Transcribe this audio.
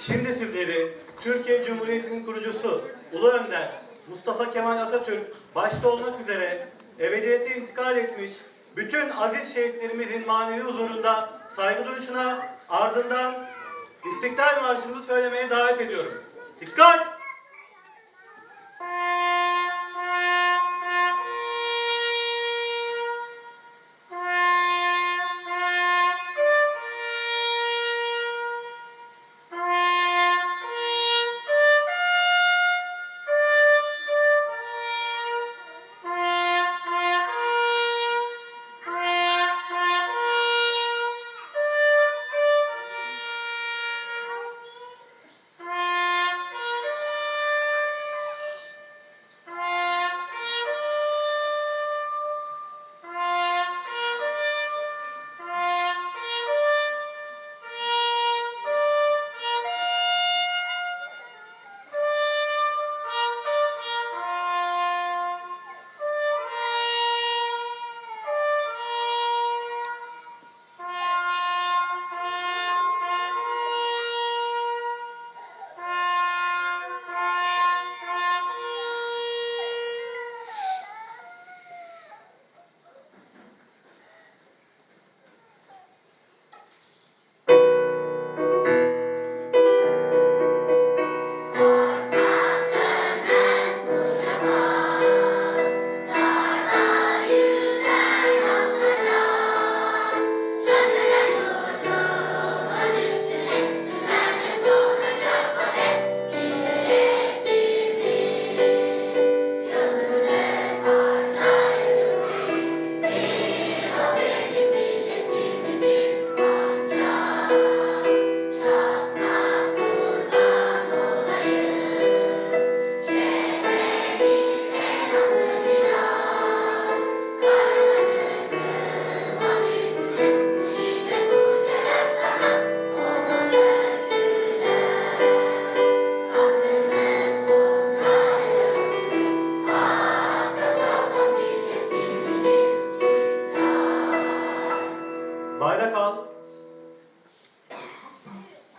Şimdi sizleri Türkiye Cumhuriyeti'nin kurucusu Ulu Önder Mustafa Kemal Atatürk başta olmak üzere ebediyete intikal etmiş bütün aziz şehitlerimizin manevi huzurunda saygı duruşuna ardından İstiklal Marşımızı söylemeye davet ediyorum. Dikkat! Bayrak al.